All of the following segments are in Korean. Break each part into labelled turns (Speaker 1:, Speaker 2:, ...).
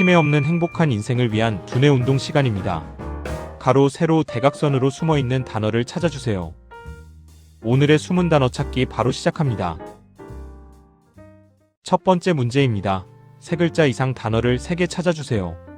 Speaker 1: 침해 없는 행복한 인생을 위한 두뇌 운동 시간입니다. 가로, 세로, 대각선으로 숨어 있는 단어를 찾아주세요. 오늘의 숨은 단어 찾기 바로 시작합니다. 첫 번째 문제입니다. 세 글자 이상 단어를 3개 찾아주세요.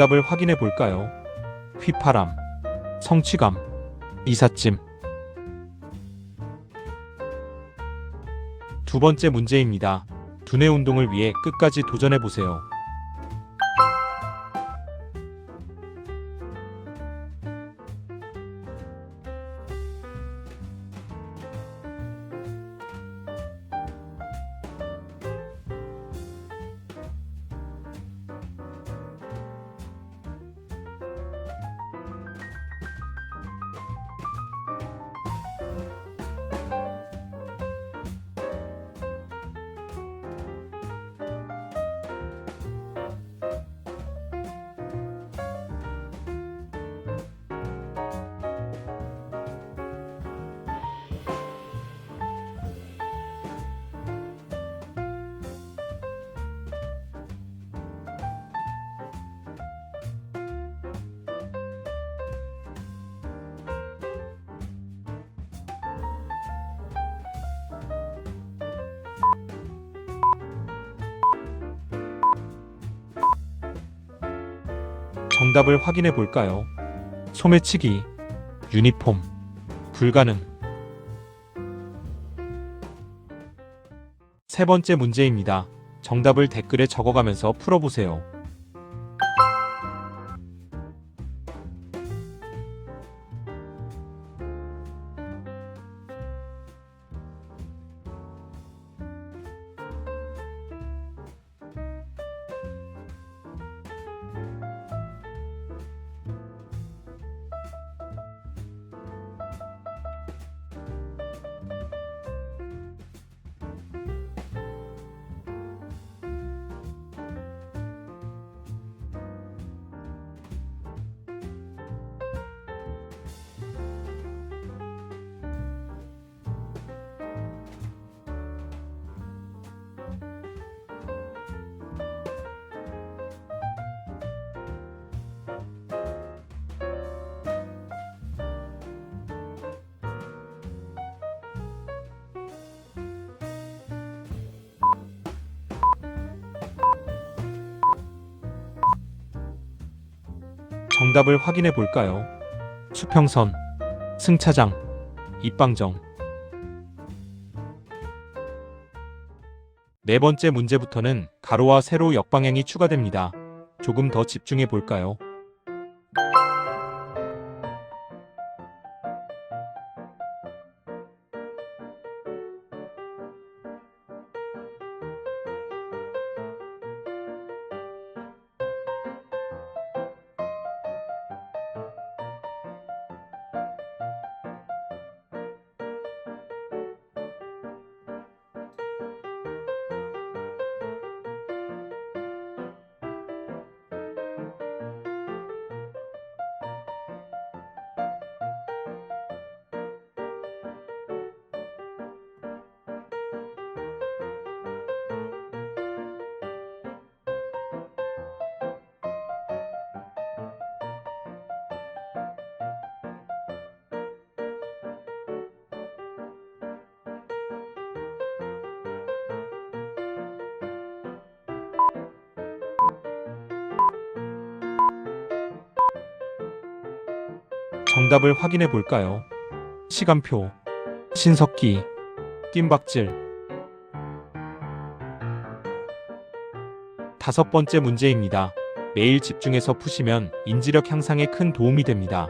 Speaker 1: 정답을 확인해 볼까요? 휘파람, 성취감, 이삿짐. 두 번째 문제입니다. 두뇌 운동을 위해 끝까지 도전해 보세요. 정답을 확인해 볼까요? 소매치기, 유니폼, 불가능. 세 번째 문제입니다. 정답을 댓글에 적어가면서 풀어보세요. 정답을 확인해 볼까요? 수평선, 승차장, 입방정. 네 번째 문제부터는 가로와 세로 역방향이 추가됩니다. 조금 더 집중해 볼까요? 정답을 확인해 볼까요? 시간표 신석기 낌박질 다섯 번째 문제입니다. 매일 집중해서 푸시면 인지력 향상에 큰 도움이 됩니다.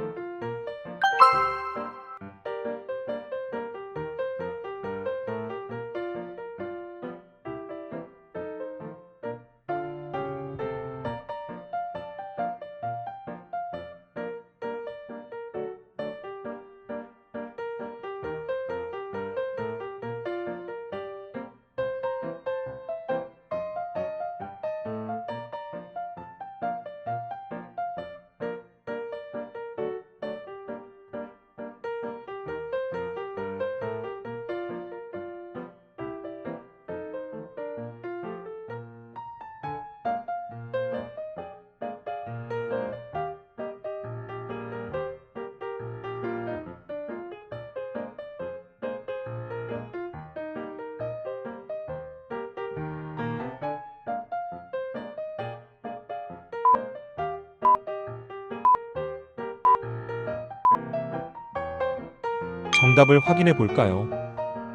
Speaker 1: 정답을 확인해 볼까요?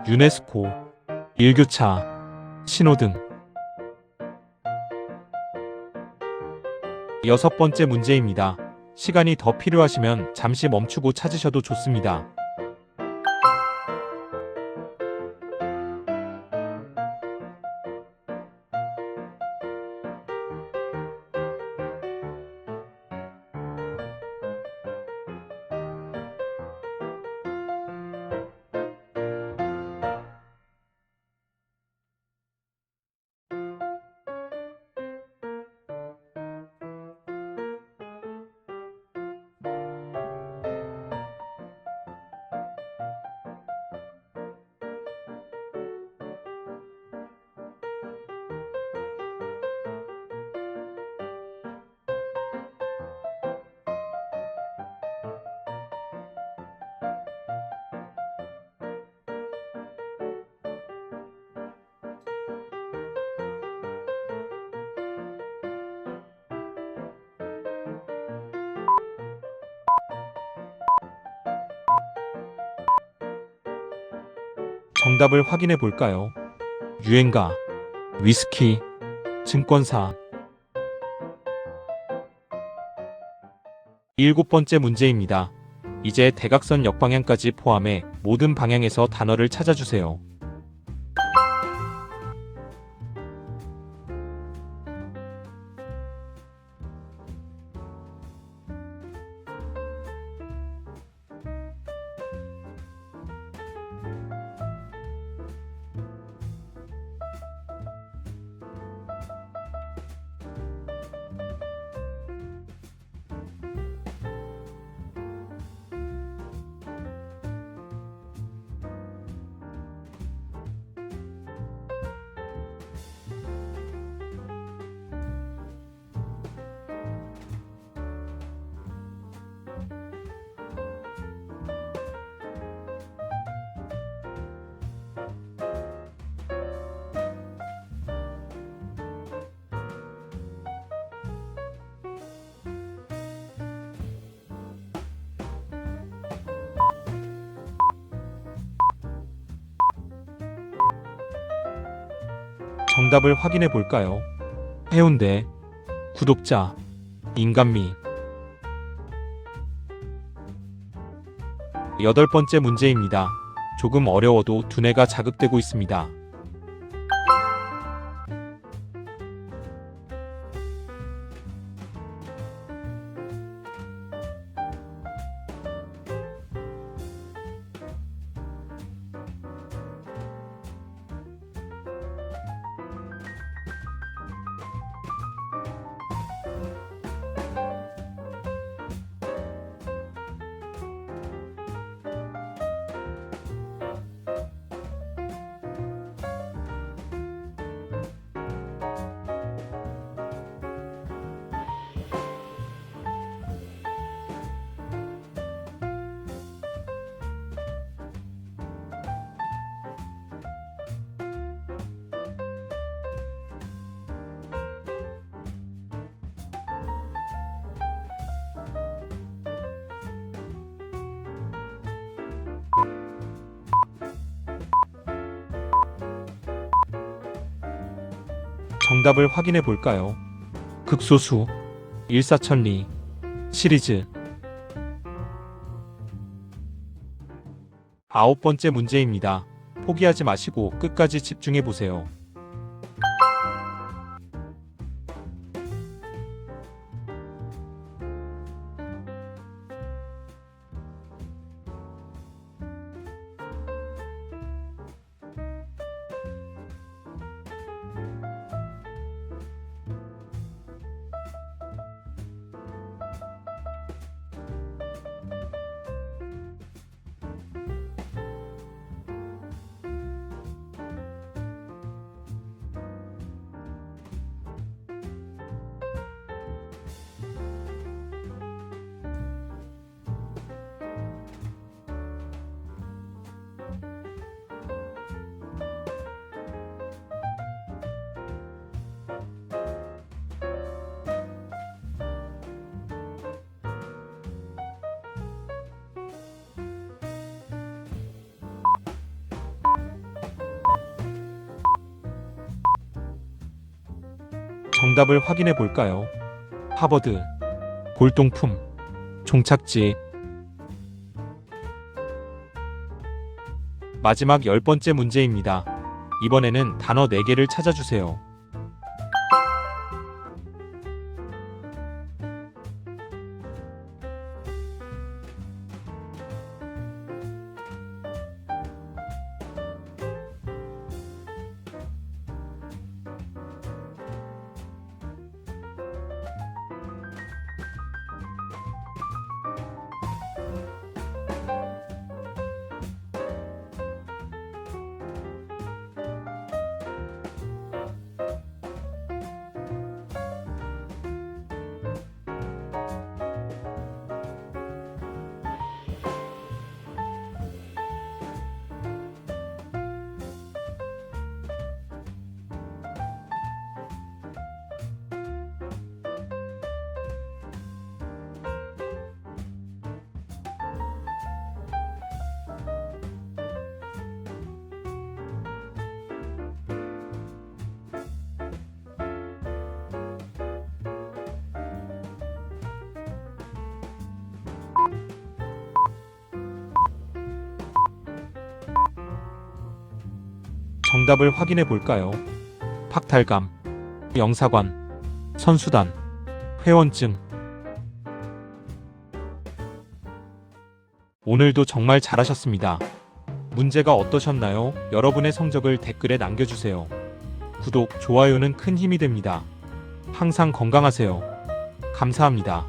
Speaker 1: 유네스코, 일교차, 신호등. 여섯 번째 문제입니다. 시간이 더 필요하시면 잠시 멈추고 찾으셔도 좋습니다. 정답을 확인해 볼까요? 유행가, 위스키, 증권사. 일곱 번째 문제입니다. 이제 대각선 역방향까지 포함해 모든 방향에서 단어를 찾아주세요. 정답을 확인해 볼까요? 해운대, 구독자, 인간미. 여덟 번째 문제입니다. 조금 어려워도 두뇌가 자극되고 있습니다. 정답을 확인해 볼까요? 극소수, 일사천리, 시리즈. 아홉 번째 문제입니다. 포기하지 마시고 끝까지 집중해 보세요. 정답을 확인해 볼까요? 하버드, 골동품, 종착지. 마지막 열 번째 문제입니다. 이번에는 단어 4개를 찾아주세요. 정답을 확인해 볼까요? 박탈감, 영사관, 선수단, 회원증. 오늘도 정말 잘하셨습니다. 문제가 어떠셨나요? 여러분의 성적을 댓글에 남겨주세요. 구독, 좋아요는 큰 힘이 됩니다. 항상 건강하세요. 감사합니다.